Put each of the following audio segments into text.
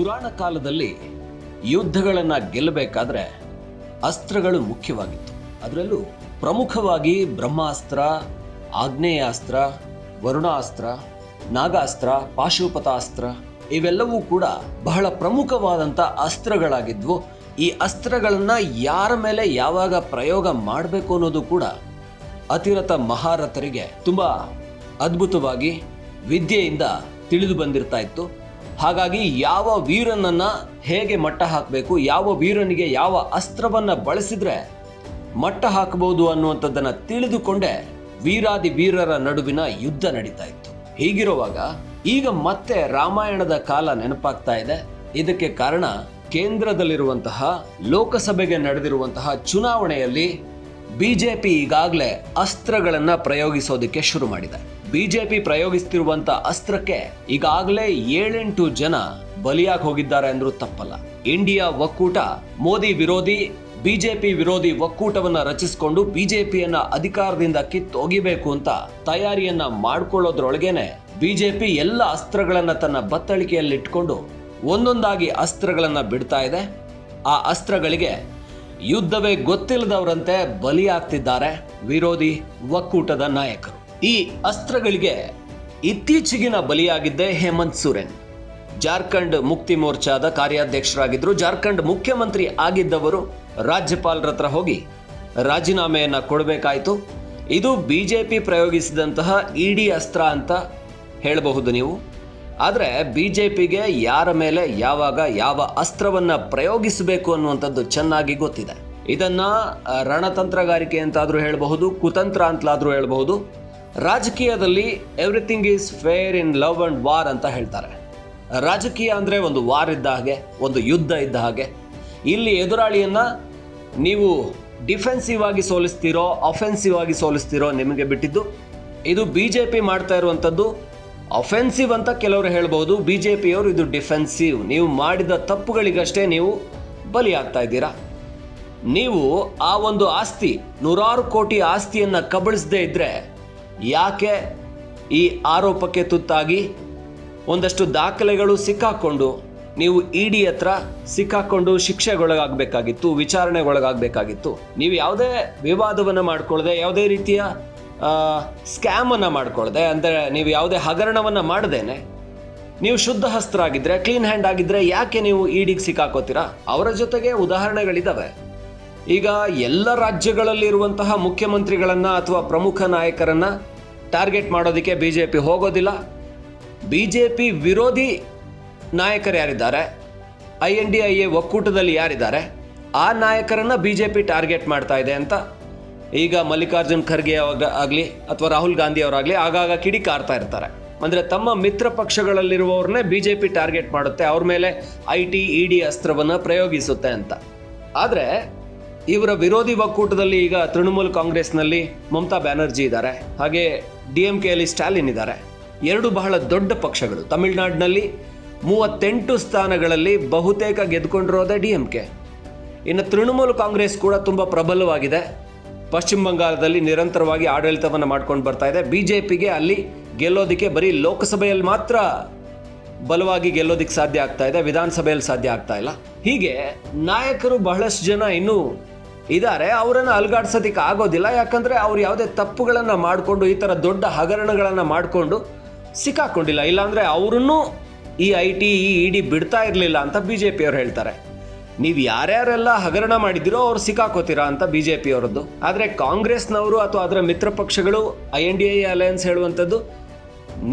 ಪುರಾಣ ಕಾಲದಲ್ಲಿ ಯುದ್ಧಗಳನ್ನು ಗೆಲ್ಲಬೇಕಾದ್ರೆ ಅಸ್ತ್ರಗಳು ಮುಖ್ಯವಾಗಿತ್ತು. ಅದರಲ್ಲೂ ಪ್ರಮುಖವಾಗಿ ಬ್ರಹ್ಮಾಸ್ತ್ರ, ಆಗ್ನೇಯಾಸ್ತ್ರ, ವರುಣಾಸ್ತ್ರ, ನಾಗಾಸ್ತ್ರ, ಪಾಶುಪತಾಸ್ತ್ರ ಇವೆಲ್ಲವೂ ಕೂಡ ಬಹಳ ಪ್ರಮುಖವಾದಂಥ ಅಸ್ತ್ರಗಳಾಗಿದ್ವು. ಈ ಅಸ್ತ್ರಗಳನ್ನು ಯಾರ ಮೇಲೆ ಯಾವಾಗ ಪ್ರಯೋಗ ಮಾಡಬೇಕು ಅನ್ನೋದು ಕೂಡ ಅತಿರಥ ಮಹಾರಥರಿಗೆ ತುಂಬ ಅದ್ಭುತವಾಗಿ ವಿದ್ಯೆಯಿಂದ ತಿಳಿದು ಬಂದಿರ್ತಾ ಇತ್ತು. ಹಾಗಾಗಿ ಯಾವ ವೀರನನ್ನ ಹೇಗೆ ಮಟ್ಟ ಹಾಕಬೇಕು, ಯಾವ ವೀರನಿಗೆ ಯಾವ ಅಸ್ತ್ರವನ್ನ ಬಳಸಿದ್ರೆ ಮಟ್ಟ ಹಾಕಬಹುದು ಅನ್ನುವಂಥದ್ದನ್ನ ತಿಳಿದುಕೊಂಡೇ ವೀರಾದಿ ವೀರರ ನಡುವಿನ ಯುದ್ಧ ನಡೀತಾ ಇತ್ತು. ಹೀಗಿರುವಾಗ ಈಗ ಮತ್ತೆ ರಾಮಾಯಣದ ಕಾಲ ನೆನಪಾಗ್ತಾ ಇದೆ. ಇದಕ್ಕೆ ಕಾರಣ ಕೇಂದ್ರದಲ್ಲಿರುವಂತಹ ಲೋಕಸಭೆಗೆ ನಡೆದಿರುವಂತಹ ಚುನಾವಣೆಯಲ್ಲಿ ಬಿಜೆಪಿ ಈಗಾಗಲೇ ಅಸ್ತ್ರಗಳನ್ನು ಪ್ರಯೋಗಿಸೋದಕ್ಕೆ ಶುರು ಮಾಡಿದೆ. ಬಿಜೆಪಿ ಪ್ರಯೋಗಿಸ್ತಿರುವಂತ ಅಸ್ತ್ರಕ್ಕೆ ಈಗಾಗಲೇ ಏಳೆಂಟು ಜನ ಬಲಿಯಾಗಿ ಹೋಗಿದ್ದಾರೆ ಅಂದ್ರೂ ತಪ್ಪಲ್ಲ. ಇಂಡಿಯಾ ಒಕ್ಕೂಟ, ಮೋದಿ ವಿರೋಧಿ, ಬಿಜೆಪಿ ವಿರೋಧಿ ಒಕ್ಕೂಟವನ್ನ ರಚಿಸಿಕೊಂಡು ಬಿಜೆಪಿಯನ್ನ ಅಧಿಕಾರದಿಂದ ಕಿತ್ತೊಗಿಬೇಕು ಅಂತ ತಯಾರಿಯನ್ನ ಮಾಡ್ಕೊಳ್ಳೋದ್ರೊಳಗೇನೆ ಬಿಜೆಪಿ ಎಲ್ಲ ಅಸ್ತ್ರಗಳನ್ನ ತನ್ನ ಬತ್ತಳಿಕೆಯಲ್ಲಿಟ್ಕೊಂಡು ಒಂದೊಂದಾಗಿ ಅಸ್ತ್ರಗಳನ್ನ ಬಿಡ್ತಾ ಇದೆ. ಆ ಅಸ್ತ್ರಗಳಿಗೆ ಯುದ್ಧವೇ ಗೊತ್ತಿಲ್ಲದವರಂತೆ ಬಲಿಯಾಗ್ತಿದ್ದಾರೆ ವಿರೋಧಿ ಒಕ್ಕೂಟದ ನಾಯಕರು. ಈ ಅಸ್ತ್ರಗಳಿಗೆ ಇತ್ತೀಚೆಗಿನ ಬಲಿಯಾಗಿದ್ದೇ ಹೇಮಂತ್ ಸೊರೇನ್. ಜಾರ್ಖಂಡ್ ಮುಕ್ತಿ ಮೋರ್ಚಾದ ಕಾರ್ಯಾಧ್ಯಕ್ಷರಾಗಿದ್ದರು. ಜಾರ್ಖಂಡ್ ಮುಖ್ಯಮಂತ್ರಿ ಆಗಿದ್ದವರು ರಾಜ್ಯಪಾಲರ ಹತ್ರ ಹೋಗಿ ರಾಜೀನಾಮೆಯನ್ನು ಕೊಡಬೇಕಾಯಿತು. ಇದು ಬಿ ಜೆ ಪಿ ಪ್ರಯೋಗಿಸಿದಂತಹ ಇಡಿ ಅಸ್ತ್ರ ಅಂತ ಹೇಳಬಹುದು ನೀವು. ಆದರೆ ಬಿ ಜೆ ಪಿಗೆ ಯಾರ ಮೇಲೆ ಯಾವಾಗ ಯಾವ ಅಸ್ತ್ರವನ್ನು ಪ್ರಯೋಗಿಸಬೇಕು ಅನ್ನುವಂಥದ್ದು ಚೆನ್ನಾಗಿ ಗೊತ್ತಿದೆ. ಇದನ್ನು ರಣತಂತ್ರಗಾರಿಕೆ ಅಂತಾದರೂ ಹೇಳಬಹುದು, ಕುತಂತ್ರ ಅಂತಲಾದರೂ ಹೇಳಬಹುದು. ರಾಜಕೀಯದಲ್ಲಿ everything is fair in love and war ಅಂತ ಹೇಳ್ತಾರೆ. ರಾಜಕೀಯ ಅಂದರೆ ಒಂದು ವಾರ್ ಇದ್ದ ಹಾಗೆ, ಒಂದು ಯುದ್ಧ ಇದ್ದ ಹಾಗೆ. ಇಲ್ಲಿ ಎದುರಾಳಿಯನ್ನು ನೀವು ಡಿಫೆನ್ಸಿವ್ ಆಗಿ ಸೋಲಿಸ್ತೀರೋ ಅಫೆನ್ಸಿವ್ ಆಗಿ ಸೋಲಿಸ್ತೀರೋ ನಿಮಗೆ ಬಿಟ್ಟಿದ್ದು, ಇದು ಬಿ ಜೆ ಪಿ ಮಾಡ್ತಾ ಇರುವಂಥದ್ದು ಅಫೆನ್ಸಿವ್ ಅಂತ ಕೆಲವರು ಹೇಳ್ಬೋದು ಬಿ ಜೆ ಪಿಯವರು ಇದು ಡಿಫೆನ್ಸಿವ್ ನೀವು ಮಾಡಿದ ತಪ್ಪುಗಳಿಗಷ್ಟೇ ನೀವು ಬಲಿಯಾಗ್ತಾ ಇದ್ದೀರಾ. ನೀವು ಆ ಒಂದು ಆಸ್ತಿ, ನೂರಾರು ಕೋಟಿ ಆಸ್ತಿಯನ್ನು ಕಬಳಿಸದೇ ಇದ್ರೆ ಯಾಕೆ ಈ ಆರೋಪಕ್ಕೆ ತುತ್ತಾಗಿ? ಒಂದಷ್ಟು ದಾಖಲೆಗಳು ಸಿಕ್ಕಾಕೊಂಡು ನೀವು ಇಡಿ ಹತ್ರ ಸಿಕ್ಕಾಕೊಂಡು ಶಿಕ್ಷೆಗೊಳಗಾಗಬೇಕಾಗಿತ್ತು, ವಿಚಾರಣೆಗೊಳಗಾಗಬೇಕಾಗಿತ್ತು. ನೀವು ಯಾವುದೇ ವಿವಾದವನ್ನು ಮಾಡಿಕೊಳ್ಳದೆ, ಯಾವುದೇ ರೀತಿಯ ಸ್ಕ್ಯಾಮನ್ನು ಮಾಡಿಕೊಳ್ಳದೆ, ಅಂದರೆ ನೀವು ಯಾವುದೇ ಹಗರಣವನ್ನು ಮಾಡದೇನೆ, ನೀವು ಶುದ್ಧ ಹಸ್ತರಾಗಿದ್ದರೆ ಕ್ಲೀನ್ ಹ್ಯಾಂಡ್ ಆಗಿದ್ದರೆ ಯಾಕೆ ನೀವು ಇಡಿಗೆ ಸಿಕ್ಕಾಕೋತೀರಾ? ಅವರ ಜೊತೆಗೆ ಉದಾಹರಣೆಗಳಿದಾವೆ. ಈಗ ಎಲ್ಲ ರಾಜ್ಯಗಳಲ್ಲಿ ಇರುವಂತಹ ಮುಖ್ಯಮಂತ್ರಿಗಳನ್ನ ಅಥವಾ ಪ್ರಮುಖ ನಾಯಕರನ್ನ ಟಾರ್ಗೆಟ್ ಮಾಡೋದಕ್ಕೆ ಬಿ ಜೆ ಪಿ ಹೋಗೋದಿಲ್ಲ. ಬಿ ಜೆ ಪಿ ವಿರೋಧಿ ನಾಯಕರು ಯಾರಿದ್ದಾರೆ? I N D I A ಒಕ್ಕೂಟದಲ್ಲಿ ಯಾರಿದ್ದಾರೆ? ಆ ನಾಯಕರನ್ನ ಪಿ ಟಾರ್ಗೆಟ್ ಮಾಡ್ತಾ ಇದೆ ಅಂತ. ಈಗ ಮಲ್ಲಿಕಾರ್ಜುನ್ ಖರ್ಗೆ ಆಗಲಿ ಅಥವಾ ರಾಹುಲ್ ಗಾಂಧಿ ಅವರಾಗಲಿ ಆಗಾಗ ಕಿಡಿಕಾರ್ತಾ ಇರ್ತಾರೆ. ಅಂದರೆ ತಮ್ಮ ಮಿತ್ರ ಪಕ್ಷಗಳಲ್ಲಿರುವವ್ರನ್ನೇ ಬಿ ಜೆ ಪಿ ಟಾರ್ಗೆಟ್ ಮಾಡುತ್ತೆ, ಅವ್ರ ಮೇಲೆ ಐ ಟಿ, ಇ ಡಿ ಅಸ್ತ್ರವನ್ನು ಪ್ರಯೋಗಿಸುತ್ತೆ ಅಂತ. ಆದ್ರೆ ಇವರ ವಿರೋಧಿ ಒಕ್ಕೂಟದಲ್ಲಿ ಈಗ ತೃಣಮೂಲ್ ಕಾಂಗ್ರೆಸ್ನಲ್ಲಿ ಮಮತಾ ಬ್ಯಾನರ್ಜಿ ಇದ್ದಾರೆ. ಹಾಗೆ ಡಿ ಎಂ ಕೆಯಲ್ಲಿ ಸ್ಟಾಲಿನ್ ಇದ್ದಾರೆ. ಎರಡು ಬಹಳ ದೊಡ್ಡ ಪಕ್ಷಗಳು. ತಮಿಳುನಾಡಿನಲ್ಲಿ ಮೂವತ್ತೆಂಟು ಸ್ಥಾನಗಳಲ್ಲಿ ಬಹುತೇಕ ಗೆದ್ಕೊಂಡಿರೋದೇ ಡಿ ಎಂ ಕೆ. ಇನ್ನು ತೃಣಮೂಲ ಕಾಂಗ್ರೆಸ್ ಕೂಡ ತುಂಬ ಪ್ರಬಲವಾಗಿದೆ. ಪಶ್ಚಿಮ ಬಂಗಾಳದಲ್ಲಿ ನಿರಂತರವಾಗಿ ಆಡಳಿತವನ್ನು ಮಾಡ್ಕೊಂಡು ಬರ್ತಾ ಇದೆ. ಬಿಜೆಪಿಗೆ ಅಲ್ಲಿ ಗೆಲ್ಲೋದಕ್ಕೆ ಬರೀ ಲೋಕಸಭೆಯಲ್ಲಿ ಮಾತ್ರ ಬಲವಾಗಿ ಗೆಲ್ಲೋದಕ್ಕೆ ಸಾಧ್ಯ ಆಗ್ತಾ ಇದೆ. ವಿಧಾನಸಭೆಯಲ್ಲಿ ಸಾಧ್ಯ ಆಗ್ತಾ ಇಲ್ಲ. ಹೀಗೆ ನಾಯಕರು ಬಹಳಷ್ಟು ಜನ ಇನ್ನೂ ಇದ್ದಾರೆ ಅವರನ್ನು ಅಲ್ಗಾಡ್ಸೋದಕ್ಕೆ ಆಗೋದಿಲ್ಲ. ಯಾಕಂದ್ರೆ ಅವ್ರು ಯಾವುದೇ ತಪ್ಪುಗಳನ್ನ ಮಾಡಿಕೊಂಡು, ಈ ಥರ ದೊಡ್ಡ ಹಗರಣಗಳನ್ನ ಮಾಡಿಕೊಂಡು ಸಿಕ್ಕಾಕೊಂಡಿಲ್ಲ. ಇಲ್ಲಾಂದ್ರೆ ಅವರನ್ನು ಈ ಐ ಟಿ, ಈ ಇಡಿ ಬಿಡ್ತಾ ಇರಲಿಲ್ಲ ಅಂತ ಬಿ ಜೆ ಪಿಯವ್ರು ಹೇಳ್ತಾರೆ. ನೀವು ಯಾರ್ಯಾರೆಲ್ಲ ಹಗರಣ ಮಾಡಿದ್ದೀರೋ ಅವ್ರು ಸಿಕ್ಕಾಕೋತೀರಾ ಅಂತ ಬಿ ಜೆ ಪಿಯವರದ್ದು ಆದರೆ ಕಾಂಗ್ರೆಸ್ನವರು ಅಥವಾ ಅದರ ಮಿತ್ರ ಪಕ್ಷಗಳು, I N D I alliance ಹೇಳುವಂಥದ್ದು,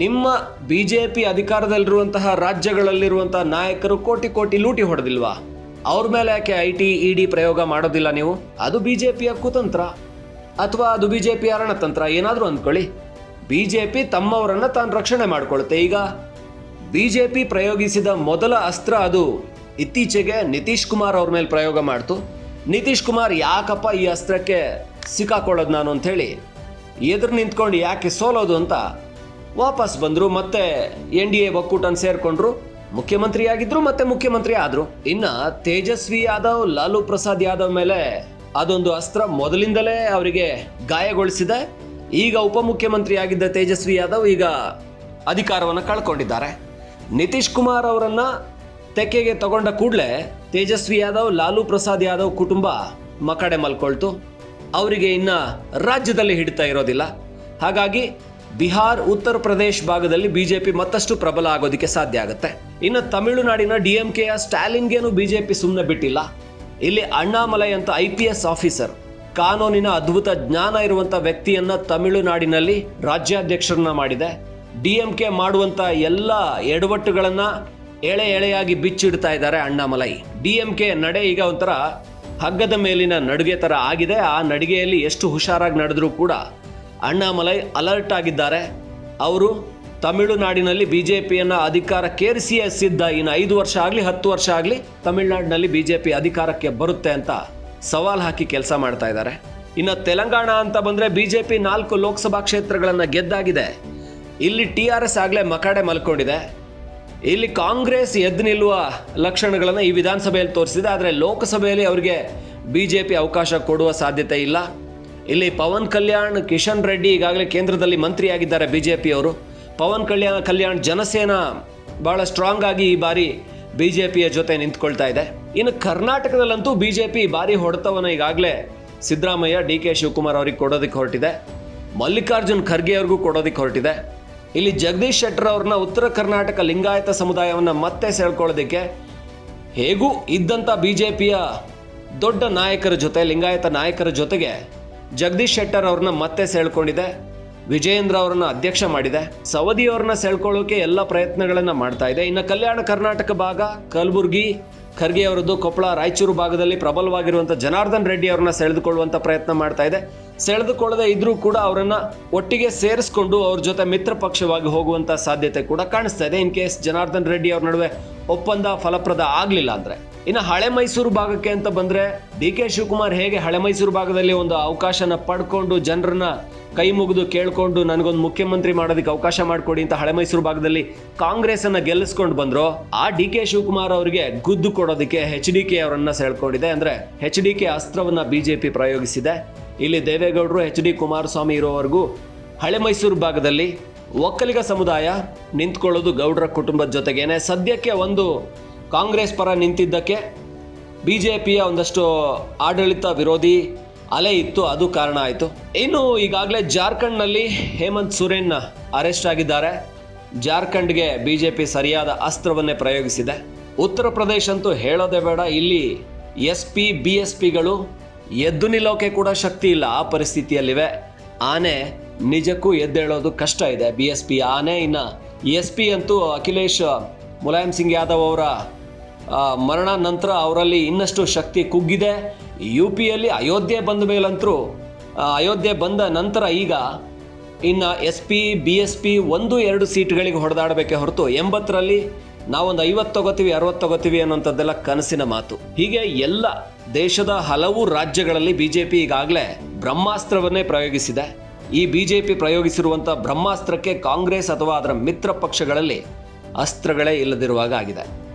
ನಿಮ್ಮ ಬಿ ಜೆ ಪಿ ಅಧಿಕಾರದಲ್ಲಿರುವಂತಹ ರಾಜ್ಯಗಳಲ್ಲಿರುವಂತಹ ನಾಯಕರು ಕೋಟಿ ಕೋಟಿ ಲೂಟಿ ಹೊಡೆದಿಲ್ವಾ? ಅವ್ರ ಮೇಲೆ ಯಾಕೆ ಐ ಟಿ ಇ ಡಿ ಪ್ರಯೋಗ ಮಾಡೋದಿಲ್ಲ ನೀವು? ಅದು ಬಿ ಜೆ ಪಿಯ ಕುತಂತ್ರ. ಅಥವಾ ಅದು ಬಿ ಜೆ ಪಿ ರಣತಂತ್ರ, ಏನಾದರೂ ಅಂದ್ಕೊಳ್ಳಿ. ಬಿ ಜೆ ಪಿ ತಮ್ಮವರನ್ನ ತಾನು ರಕ್ಷಣೆ ಮಾಡಿಕೊಳ್ಳುತ್ತೆ ಈಗ ಬಿ ಜೆ ಪಿ ಪ್ರಯೋಗಿಸಿದ ಮೊದಲ ಅಸ್ತ್ರ ಅದು. ಇತ್ತೀಚೆಗೆ ನಿತೀಶ್ ಕುಮಾರ್ ಅವ್ರ ಮೇಲೆ ಪ್ರಯೋಗ ಮಾಡ್ತು. ನಿತೀಶ್ ಕುಮಾರ್ ಯಾಕಪ್ಪ ಈ ಅಸ್ತ್ರಕ್ಕೆ ಸಿಕ್ಕಾಕೊಳ್ಳೋದು ನಾನು ಅಂಥೇಳಿ ಎದುರು ನಿಂತ್ಕೊಂಡು ಯಾಕೆ ಸೋಲೋದು ಅಂತ ವಾಪಸ್ ಬಂದರು. ಮತ್ತೆ ಎನ್ ಡಿ ಎ ಒಕ್ಕೂಟನ ಸೇರ್ಕೊಂಡ್ರು. ಮುಖ್ಯಮಂತ್ರಿ ಆಗಿದ್ರು ಮತ್ತೆ ಮುಖ್ಯಮಂತ್ರಿ ಆದ್ರು. ಇನ್ನ ತೇಜಸ್ವಿ ಯಾದವ್, ಲಾಲು ಪ್ರಸಾದ್ ಯಾದವ್ ಮೇಲೆ ಅದೊಂದು ಅಸ್ತ್ರ ಮೊದಲಿಂದಲೇ ಅವರಿಗೆ ಗಾಯಗೊಳಿಸಿದೆ. ಈಗ ಉಪಮುಖ್ಯಮಂತ್ರಿ ಆಗಿದ್ದ ತೇಜಸ್ವಿ ಯಾದವ್ ಈಗ ಅಧಿಕಾರವನ್ನು ಕಳ್ಕೊಂಡಿದ್ದಾರೆ. ನಿತೀಶ್ ಕುಮಾರ್ ಅವರನ್ನ ತೆಕ್ಕೆಗೆ ತಗೊಂಡ ಕೂಡಲೇ ತೇಜಸ್ವಿ ಯಾದವ್, ಲಾಲು ಪ್ರಸಾದ್ ಯಾದವ್ ಕುಟುಂಬ ಮಕಡೆ ಮಲ್ಕೊಳ್ತು. ಅವರಿಗೆ ಇನ್ನ ರಾಜ್ಯದಲ್ಲಿ ಹಿಡಿತಾ ಇರೋದಿಲ್ಲ. ಹಾಗಾಗಿ ಬಿಹಾರ್, ಉತ್ತರ ಪ್ರದೇಶ್ ಭಾಗದಲ್ಲಿ ಬಿಜೆಪಿ ಮತ್ತಷ್ಟು ಪ್ರಬಲ ಆಗೋದಕ್ಕೆ ಸಾಧ್ಯ ಆಗುತ್ತೆ. ಇನ್ನು ತಮಿಳುನಾಡಿನ ಡಿಎಂಕೆಯ ಸ್ಟಾಲಿನ್ಗೇನು ಬಿಜೆಪಿ ಸುಮ್ಮನೆ ಬಿಟ್ಟಿಲ್ಲ. ಇಲ್ಲಿ ಅಣ್ಣಾಮಲೈ ಅಂತ ಐ ಪಿ ಎಸ್ ಆಫೀಸರ್, ಕಾನೂನಿನ ಅದ್ಭುತ ಜ್ಞಾನ ಇರುವಂತ ವ್ಯಕ್ತಿಯನ್ನ ತಮಿಳುನಾಡಿನಲ್ಲಿ ರಾಜ್ಯಾಧ್ಯಕ್ಷರನ್ನ ಮಾಡಿದೆ. ಡಿ ಎಂ ಕೆ ಮಾಡುವಂತ ಎಲ್ಲ ಎಡವಟ್ಟುಗಳನ್ನ ಎಳೆ ಎಳೆಯಾಗಿ ಬಿಚ್ಚಿಡ್ತಾ ಇದ್ದಾರೆ ಅಣ್ಣಾಮಲೈ. ಡಿ ಎಂ ಕೆ ನಡೆ ಈಗ ಒಂಥರ ಹಗ್ಗದ ಮೇಲಿನ ನಡುಗೆ ತರ ಆಗಿದೆ. ಆ ನಡಿಗೆಯಲ್ಲಿ ಎಷ್ಟು ಹುಷಾರಾಗಿ ನಡೆದ್ರೂ ಕೂಡ ಅಣ್ಣಾಮಲೈ ಅಲರ್ಟ್ ಆಗಿದ್ದಾರೆ. ಅವರು ತಮಿಳುನಾಡಿನಲ್ಲಿ ಬಿ ಜೆ ಪಿಯನ್ನು ಅಧಿಕಾರಕ್ಕೇರಿಸಿಯೇ ಸಿದ್ಧ ಇನ್ನು ಐದು ವರ್ಷ ಆಗಲಿ, ಹತ್ತು ವರ್ಷ ಆಗಲಿ ತಮಿಳುನಾಡಿನಲ್ಲಿ ಬಿ ಜೆ ಪಿ ಅಧಿಕಾರಕ್ಕೆ ಬರುತ್ತೆ ಅಂತ ಸವಾಲು ಹಾಕಿ ಕೆಲಸ ಮಾಡ್ತಾ ಇದ್ದಾರೆ. ಇನ್ನು ತೆಲಂಗಾಣ ಅಂತ ಬಂದರೆ ಬಿ ಜೆ ಪಿ ನಾಲ್ಕು ಲೋಕಸಭಾ ಕ್ಷೇತ್ರಗಳನ್ನು ಗೆದ್ದಾಗಿದೆ. ಇಲ್ಲಿ ಟಿ ಆರ್ ಎಸ್ ಆಗಲೇ ಮಕಾಡೆ ಮಲ್ಕೊಂಡಿದೆ. ಇಲ್ಲಿ ಕಾಂಗ್ರೆಸ್ ಎದ್ದು ನಿಲ್ಲುವ ಲಕ್ಷಣಗಳನ್ನು ಈ ವಿಧಾನಸಭೆಯಲ್ಲಿ ತೋರಿಸಿದೆ. ಆದರೆ ಲೋಕಸಭೆಯಲ್ಲಿ ಅವರಿಗೆ ಬಿಜೆಪಿ ಅವಕಾಶ ಕೊಡುವ ಸಾಧ್ಯತೆ ಇಲ್ಲ. ಇಲ್ಲಿ ಪವನ್ ಕಲ್ಯಾಣ್, ಕಿಶನ್ ರೆಡ್ಡಿ ಈಗಾಗಲೇ ಕೇಂದ್ರದಲ್ಲಿ ಮಂತ್ರಿಯಾಗಿದ್ದಾರೆ ಬಿ ಜೆ ಬಿಜೆಪಿಯವರು ಪವನ್ ಕಲ್ಯಾಣ್ ಕಲ್ಯಾಣ್ ಜನಸೇನಾ ಬಹಳ ಸ್ಟ್ರಾಂಗ್ ಆಗಿ ಈ ಬಾರಿ ಬಿ ಜೆ ಪಿಯ ಜೊತೆ ನಿಂತ್ಕೊಳ್ತಾ ಇದೆ. ಇನ್ನು ಕರ್ನಾಟಕದಲ್ಲಂತೂ ಬಿ ಜೆ ಪಿ ಭಾರಿ ಹೊಡೆತವನ್ನು ಈಗಾಗಲೇ ಸಿದ್ದರಾಮಯ್ಯ, ಡಿ ಕೆ ಶಿವಕುಮಾರ್ ಅವರಿಗೆ ಕೊಡೋದಕ್ಕೆ ಹೊರಟಿದೆ. ಮಲ್ಲಿಕಾರ್ಜುನ್ ಖರ್ಗೆ ಅವ್ರಿಗೂ ಕೊಡೋದಕ್ಕೆ ಹೊರಟಿದೆ. ಇಲ್ಲಿ ಜಗದೀಶ್ ಶೆಟ್ಟರ್ ಅವ್ರನ್ನ ಉತ್ತರ ಕರ್ನಾಟಕ ಲಿಂಗಾಯತ ಸಮುದಾಯವನ್ನು ಮತ್ತೆ ಸೇಳ್ಕೊಳ್ಳೋದಕ್ಕೆ ಹೇಗೂ ಇದ್ದಂಥ ಬಿ ಜೆ ಪಿಯ ದೊಡ್ಡ ನಾಯಕರ ಜೊತೆ, ಲಿಂಗಾಯತ ನಾಯಕರ ಜೊತೆಗೆ ಜಗದೀಶ್ ಶೆಟ್ಟರ್ ಅವ್ರನ್ನ ಮತ್ತೆ ಸೆಳ್ಕೊಂಡಿದೆ, ವಿಜಯೇಂದ್ರ ಅವರನ್ನ ಅಧ್ಯಕ್ಷ ಮಾಡಿದೆ. ಸವದಿ ಅವ್ರನ್ನ ಸೆಳ್ಕೊಳ್ಳೋಕೆ ಎಲ್ಲ ಪ್ರಯತ್ನಗಳನ್ನ ಮಾಡ್ತಾ ಇದೆ. ಇನ್ನು ಕಲ್ಯಾಣ ಕರ್ನಾಟಕ ಭಾಗ, ಕಲಬುರ್ಗಿ ಖರ್ಗೆ ಅವರದ್ದು ಕೊಪ್ಪಳ ರಾಯಚೂರು ಭಾಗದಲ್ಲಿ ಪ್ರಬಲವಾಗಿರುವಂಥ ಜನಾರ್ದನ್ ರೆಡ್ಡಿ ಅವರನ್ನ ಸೆಳೆದುಕೊಳ್ಳುವಂಥ ಪ್ರಯತ್ನ ಮಾಡ್ತಾ ಇದೆ. ಸೆಳೆದುಕೊಳ್ಳದೆ ಇದ್ರೂ ಕೂಡ ಅವರನ್ನ ಒಟ್ಟಿಗೆ ಸೇರಿಸ್ಕೊಂಡು ಅವ್ರ ಜೊತೆ ಮಿತ್ರ ಪಕ್ಷವಾಗಿ ಹೋಗುವಂತ ಸಾಧ್ಯತೆ ಕೂಡ ಕಾಣಿಸ್ತಾ ಇದೆ. ಇನ್ ಕೇಸ್ ಜನಾರ್ದನ್ ರೆಡ್ಡಿ ಅವ್ರ ನಡುವೆ ಒಪ್ಪಂದ ಫಲಪ್ರದ ಆಗಲಿಲ್ಲ ಅಂದ್ರೆ. ಇನ್ನು ಹಳೆ ಮೈಸೂರು ಭಾಗಕ್ಕೆ ಅಂತ ಬಂದ್ರೆ ಡಿ ಕೆ ಶಿವಕುಮಾರ್ ಹೇಗೆ ಹಳೆ ಮೈಸೂರು ಭಾಗದಲ್ಲಿ ಒಂದು ಅವಕಾಶನ ಪಡ್ಕೊಂಡು ಜನರನ್ನ ಕೈ ಮುಗಿದು ಕೇಳಿಕೊಂಡು ನನಗೊಂದು ಮುಖ್ಯಮಂತ್ರಿ ಮಾಡೋದಕ್ಕೆ ಅವಕಾಶ ಮಾಡಿಕೊಡಿ ಅಂತ ಹಳೆ ಮೈಸೂರು ಭಾಗದಲ್ಲಿ ಕಾಂಗ್ರೆಸ್ ಅನ್ನ ಗೆಲ್ಲಿಸ್ಕೊಂಡು ಬಂದ್ರು. ಆ ಡಿ ಕೆ ಶಿವಕುಮಾರ್ ಅವರಿಗೆ ಗುದ್ದು ಕೊಡೋದಕ್ಕೆ ಎಚ್ ಡಿ ಕೆ ಅವರನ್ನ ಸೆಳ್ಕೊಂಡಿದೆ. ಅಂದ್ರೆ ಎಚ್ ಡಿ ಕೆ ಅಸ್ತ್ರವನ್ನ ಬಿಜೆಪಿ ಪ್ರಯೋಗಿಸಿದೆ. ಇಲ್ಲಿ ದೇವೇಗೌಡರು, ಎಚ್ ಡಿ ಕುಮಾರಸ್ವಾಮಿ ಇರೋವರೆಗೂ ಹಳೆ ಮೈಸೂರು ಭಾಗದಲ್ಲಿ ಒಕ್ಕಲಿಗ ಸಮುದಾಯ ನಿಂತ್ಕೊಳ್ಳೋದು ಗೌಡರ ಕುಟುಂಬದ ಜೊತೆಗೇನೆ. ಸದ್ಯಕ್ಕೆ ಒಂದು ಕಾಂಗ್ರೆಸ್ ಪರ ನಿಂತಿದ್ದಕ್ಕೆ ಬಿಜೆಪಿಯ ಒಂದಷ್ಟು ಆಡಳಿತ ವಿರೋಧಿ ಅಲೆ ಇತ್ತು, ಅದು ಕಾರಣ ಆಯಿತು. ಇನ್ನು ಈಗಾಗಲೇ ಜಾರ್ಖಂಡ್ನಲ್ಲಿ ಹೇಮಂತ್ ಸೊರೇನ್ ಅರೆಸ್ಟ್ ಆಗಿದ್ದಾರೆ. ಜಾರ್ಖಂಡ್ಗೆ ಬಿಜೆಪಿ ಸರಿಯಾದ ಅಸ್ತ್ರವನ್ನೇ ಪ್ರಯೋಗಿಸಿದೆ. ಉತ್ತರ ಪ್ರದೇಶ ಅಂತೂ ಹೇಳೋದೇ ಬೇಡ, ಇಲ್ಲಿ ಎಸ್ ಪಿ, ಬಿ ಎಸ್ ಪಿಗಳು ಎದ್ದು ನಿಲ್ಲೋಕೆ ಕೂಡ ಶಕ್ತಿ ಇಲ್ಲ, ಆ ಪರಿಸ್ಥಿತಿಯಲ್ಲಿವೆ. ಆನೆ ನಿಜಕ್ಕೂ ಎದ್ದೇಳೋದು ಕಷ್ಟ ಇದೆ, ಬಿ ಎಸ್ ಪಿ. ಆನೆ ಇನ್ನು ಎಸ್ ಪಿ ಅಂತೂ ಅಖಿಲೇಶ್, ಮುಲಾಯಂ ಸಿಂಗ್ ಯಾದವ್ ಅವರ ಮರಣ ನಂತರ ಅವರಲ್ಲಿ ಇನ್ನಷ್ಟು ಶಕ್ತಿ ಕುಗ್ಗಿದೆ. ಯು ಪಿಯಲ್ಲಿ ಅಯೋಧ್ಯೆ ಬಂದ ಮೇಲಂತರೂ ಅಯೋಧ್ಯೆ ಬಂದ ನಂತರ ಈಗ ಇನ್ನು S P B S P ಒಂದು ಎರಡು ಸೀಟ್ಗಳಿಗೆ ಹೊಡೆದಾಡಬೇಕೆ ಹೊರತು ಎಂಬತ್ತರಲ್ಲಿ ನಾವೊಂದು ಐವತ್ತು ತಗೋತೀವಿ, ಅರವತ್ತು ತಗೋತೀವಿ ಅನ್ನೋಂಥದ್ದೆಲ್ಲ ಕನಸಿನ ಮಾತು. ಹೀಗೆ ಎಲ್ಲ ದೇಶದ ಹಲವು ರಾಜ್ಯಗಳಲ್ಲಿ ಬಿ ಜೆ ಪಿ ಈಗಾಗಲೇ ಬ್ರಹ್ಮಾಸ್ತ್ರವನ್ನೇ ಪ್ರಯೋಗಿಸಿದೆ. ಈ ಬಿ ಜೆ ಪಿ ಪ್ರಯೋಗಿಸಿರುವಂಥ ಬ್ರಹ್ಮಾಸ್ತ್ರಕ್ಕೆ ಕಾಂಗ್ರೆಸ್ ಅಥವಾ ಅದರ ಮಿತ್ರ ಪಕ್ಷಗಳಲ್ಲಿ ಅಸ್ತ್ರಗಳೇ ಇಲ್ಲದಿರುವಾಗ ಆಗಿದೆ.